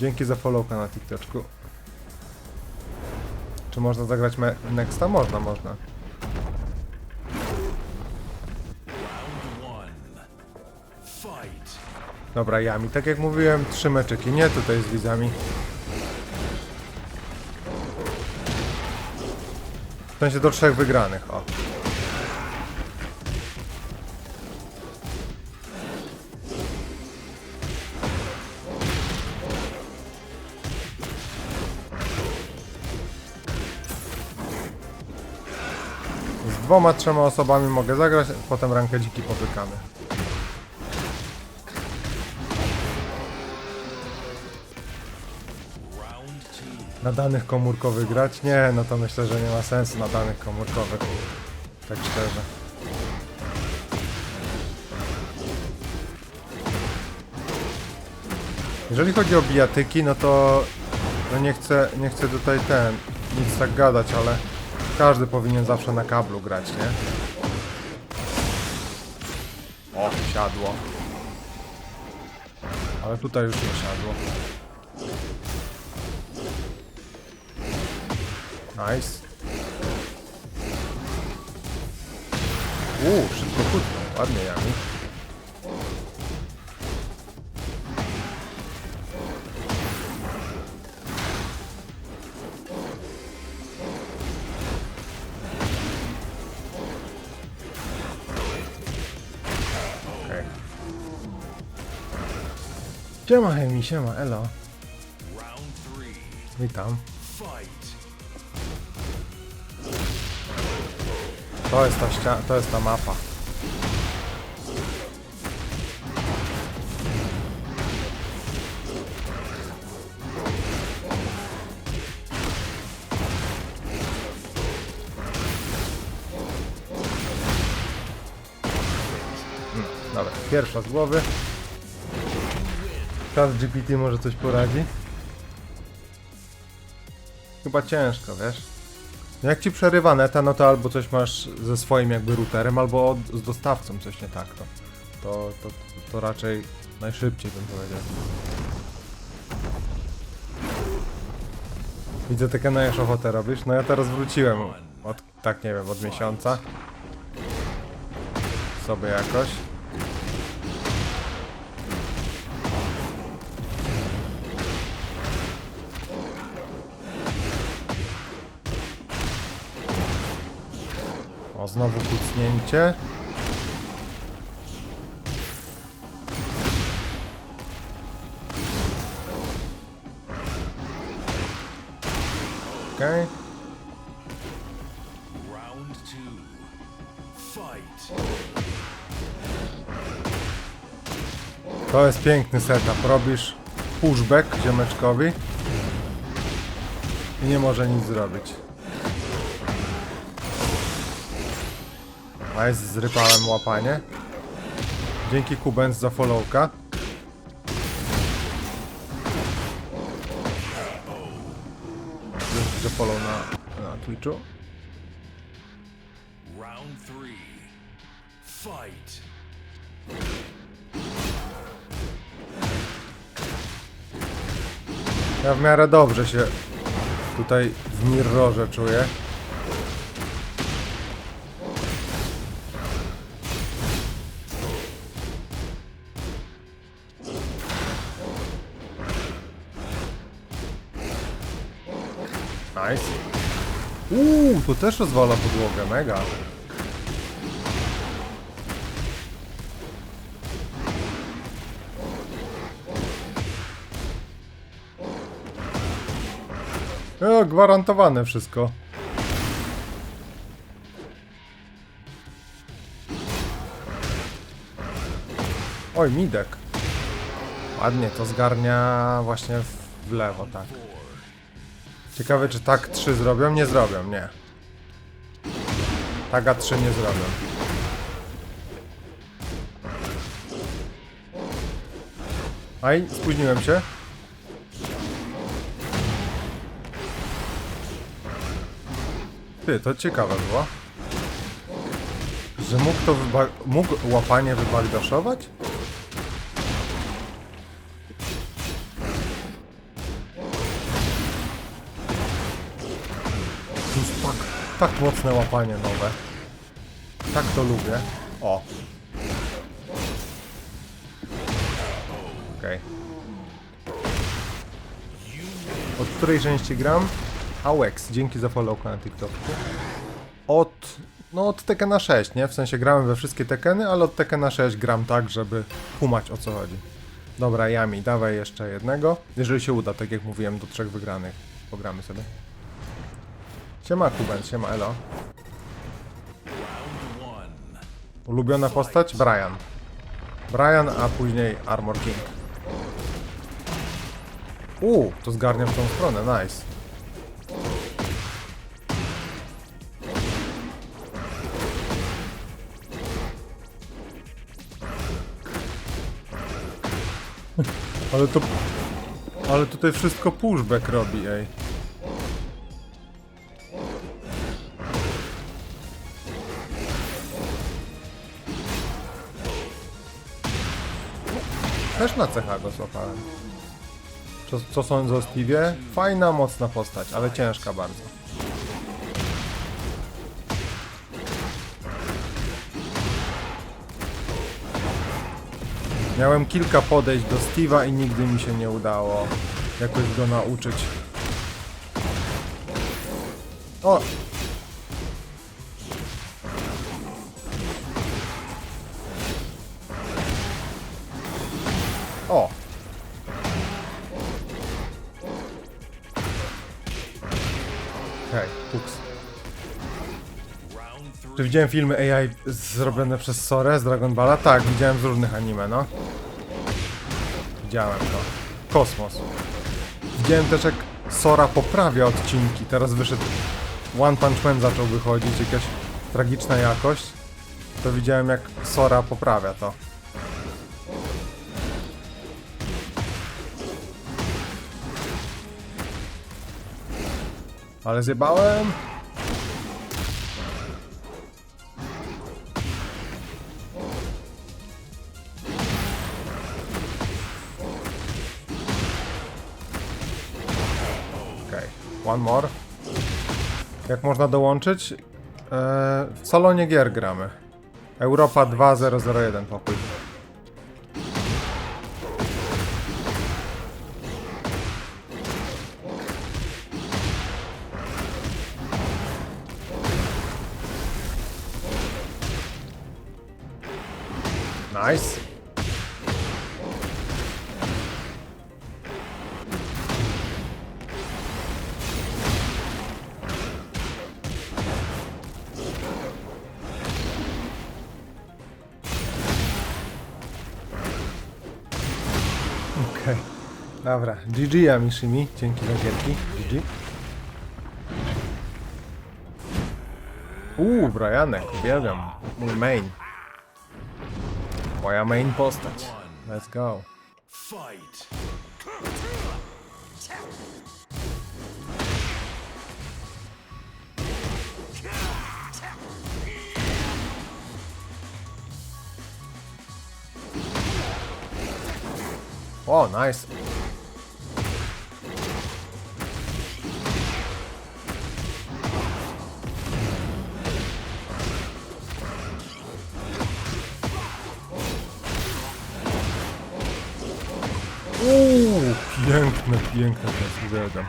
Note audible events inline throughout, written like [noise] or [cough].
Dzięki za followka na TikToku. Czy można zagrać Nexta? Można, można. Dobra, Jami. Tak jak mówiłem, trzy meczyki. Nie tutaj z widzami. W sensie do trzech wygranych, o. dwoma, trzema osobami mogę zagrać, potem rankę dziki popykamy. Na danych komórkowych grać? Nie, no to myślę, że nie ma sensu na danych komórkowych. Tak szczerze. Jeżeli chodzi o bijatyki, no to no nie chcę, nie chcę tutaj ten, nic tak gadać, ale każdy powinien zawsze na kablu grać, nie? O, siadło. Ale tutaj już nie siadło. Nice. Uuu, szybko kutnął. Ładnie, Jami. Siema, Hemi, siema, elo. Witam. To jest ta ściana, to jest ta mapa. No, dobra, pierwsza z głowy. Chat GPT może coś poradzi? Chyba ciężko, wiesz? Jak ci przerywa neta, no to albo coś masz ze swoim jakby routerem, albo z dostawcą coś nie tak, to, to, to, to raczej najszybciej bym powiedział. Widzę, takie na ochotę robisz. No ja teraz wróciłem od, tak nie wiem, od miesiąca. Sobie jakoś. Znowu kucnięcie. Okej. Fight. To jest piękny setup. Robisz pushback ziomeczkowi i nie może nic zrobić. A jest zrypałem łapanie. Dzięki Kubens za followka. Dzięki za follow na, na Twitchu. Round three. Fight. Ja w miarę dobrze się tutaj w mirrorze czuję. Tu też rozwala podłogę, mega. No, gwarantowane wszystko. Oj, midek. Ładnie, to zgarnia właśnie w- lewo, tak. Ciekawe, czy tak 3 zrobią? Nie zrobią, nie. Taga 3 nie zrobią. Aj, spóźniłem się. Ty, to ciekawe było. Że mógł to mógł łapanie wybagdaszować? Tak mocne łapanie nowe. Tak to lubię. O. Okej. Od której części gram? Awex, dzięki za followka na TikToku. Od, no od Tekena 6, nie? W sensie grałem we wszystkie Tekeny, ale od Tekena 6 gram tak, żeby kumać o co chodzi. Dobra, Yami, dawaj jeszcze jednego. Jeżeli się uda, tak jak mówiłem, do trzech wygranych. Pogramy sobie. Siema Kuben, siema Elo. Ulubiona postać? Brian. Brian, a później Armor King. Uuu, to zgarniam w tą stronę, nice. [laughs] Ale to... Ale tutaj wszystko pushback robi, ej. Też na CH go złapałem. Co, co sądzę o Steve'ie? Fajna, mocna postać, ale ciężka bardzo. Miałem kilka podejść do Steve'a i nigdy mi się nie udało jakoś go nauczyć. O! O! Czy widziałem filmy AI zrobione przez Sorę z Dragon Balla? Tak, widziałem z różnych anime, no. Widziałem to. Kosmos. Widziałem też jak Sora poprawia odcinki. Teraz wyszedł One Punch Man zaczął wychodzić, jakaś tragiczna jakość. To widziałem jak Sora poprawia to. Ale zjebałem. One more. Jak można dołączyć? Eee, w salonie gier gramy. Europa 2001 pokój. Dobra, GG Amishimi, dzięki za gierki. GG. Uuu, Brianek, uwielbiam. Mój main. Moja main postać. Let's go. Fight. O, nice. To jest, uwielbiam.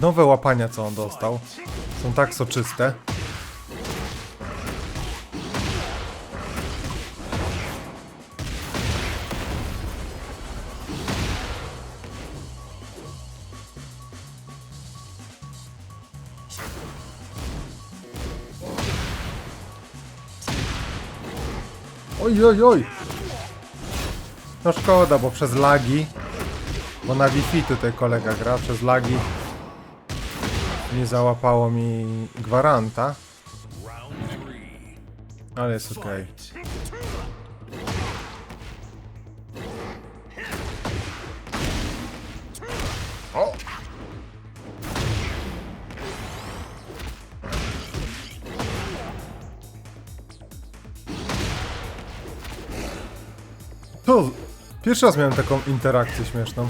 Nowe łapania, co on dostał, są tak soczyste. Oj, oj, oj! No szkoda, bo przez lagi, bo na Wi-Fi tutaj kolega gra, przez lagi nie załapało mi gwaranta, ale jest. Fight. O! Pierwszy raz miałem taką interakcję śmieszną.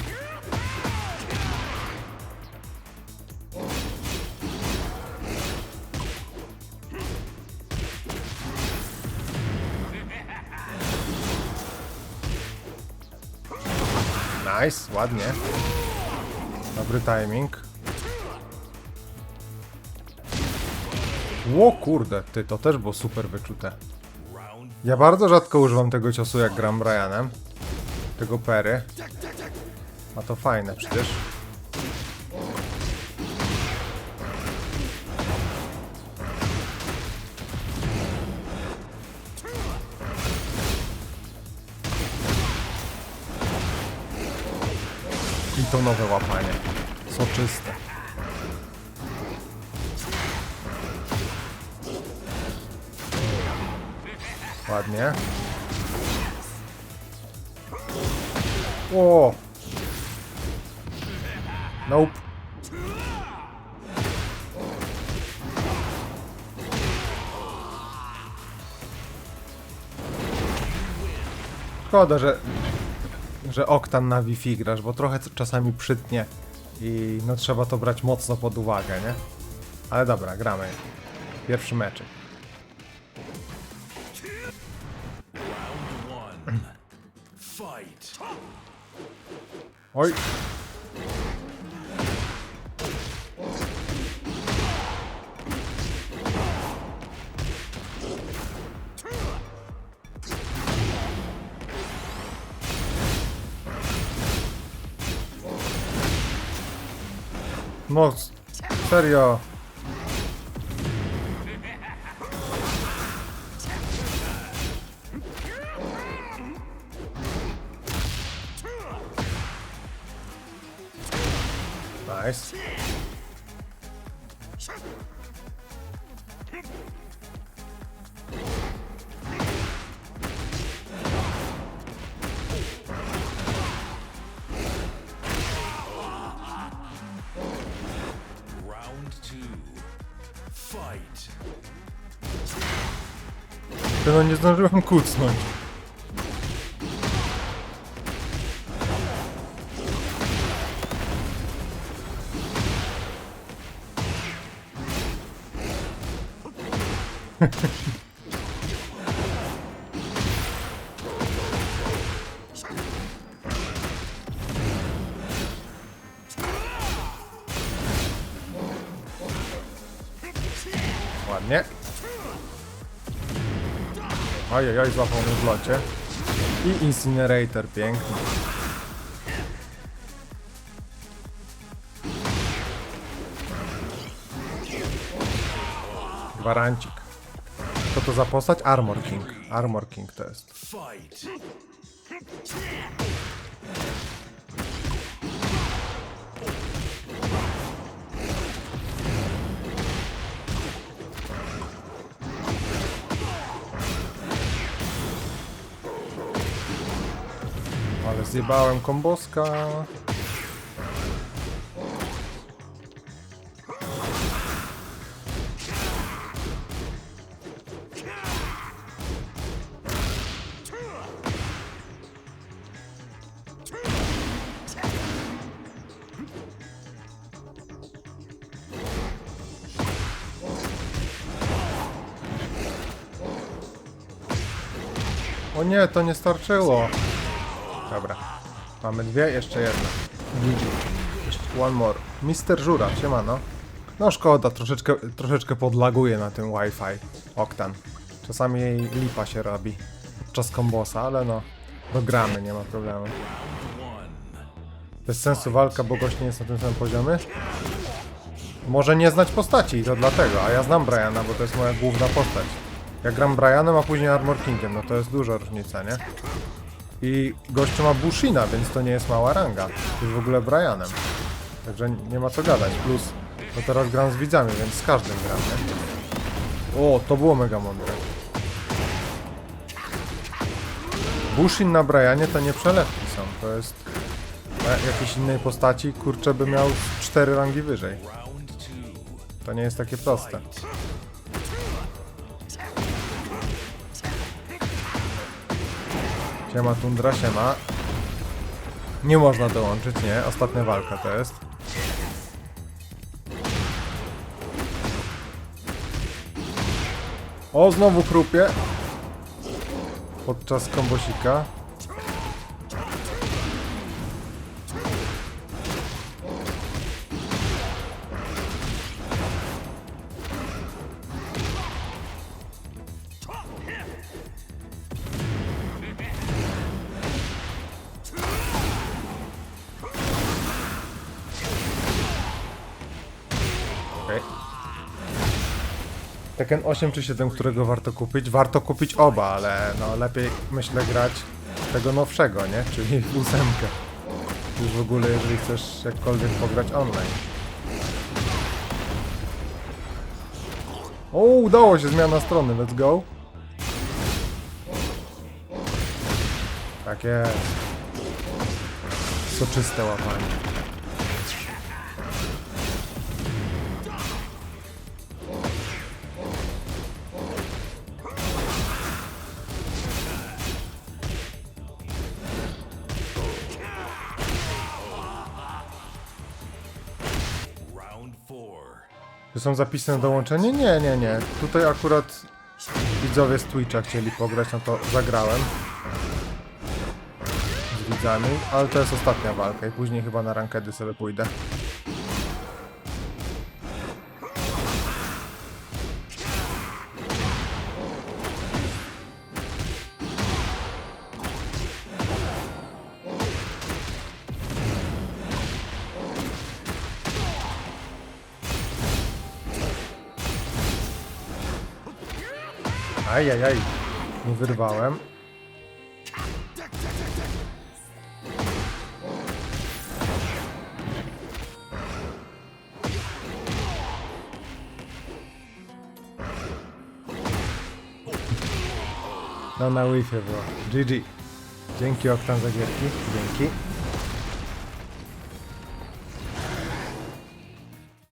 Nice, ładnie. Dobry timing. Ło kurde, ty, to też było super wyczute. Ja bardzo rzadko używam tego ciosu jak gram Brianem. Tego pery. A to fajne przecież. I to nowe łapanie. Soczyste. Ładnie. O! Nope. Szkoda, że, że Oktan na Wi-Fi grasz, bo trochę czasami przytnie i no trzeba to brać mocno pod uwagę, nie? Ale dobra, gramy. Pierwszy meczek. one. Fight. Oj! No, s- serio. Nice. Round two. Fight. Ty, No nie zdążyłem kucnąć. [laughs] Ładnie. Ojej, oj, złapał mnie w locie. I Incinerator, piękny. Gwarancik. Co to za postać? Armor King. Armor King to jest. Ale zjebałem komboska. Nie, to nie starczyło. Dobra. Mamy dwie, jeszcze jedna. One more. Mister Żura, siemano. No szkoda, troszeczkę, troszeczkę podlaguje na tym Wi-Fi. Oktan. Czasami jej lipa się robi podczas kombosa, ale no, dogramy, nie ma problemu. Bez sensu walka, bo gość nie jest na tym samym poziomie? Może nie znać postaci, to dlatego, a ja znam Briana, bo to jest moja główna postać. Ja gram Brianem, a później Armor Kingiem, no to jest duża różnica, nie? I gościu ma Bushina, więc to nie jest mała ranga. Jest w ogóle Brianem. Także nie ma co gadać. Plus, no teraz gram z widzami, więc z każdym gram, nie? O, to było mega mądre. Bushin na Brianie to nie przelewki są, to jest e, jakiejś innej postaci, kurczę by miał cztery rangi wyżej. To nie jest takie proste. Siema Tundra, siema. Nie można dołączyć, nie? Ostatnia walka to jest. O, znowu krupie. Podczas kombosika. Tekken 8 czy 7, którego warto kupić? Warto kupić oba, ale no lepiej myślę grać tego nowszego, nie? Czyli ósemkę. Już w ogóle jeżeli chcesz jakkolwiek pograć online. O, udało się, zmiana strony, let's go. Tak jest. Soczyste łapanie. Czy są zapisy na dołączenie? Nie, nie, nie. Tutaj akurat widzowie z Twitcha chcieli pograć, no to zagrałem. Z widzami, ale to jest ostatnia walka i później chyba na rankedy sobie pójdę. Ajajaj, nie wyrwałem. No na Wi-Fi było. GG. Dzięki Oktan za gierki. Dzięki.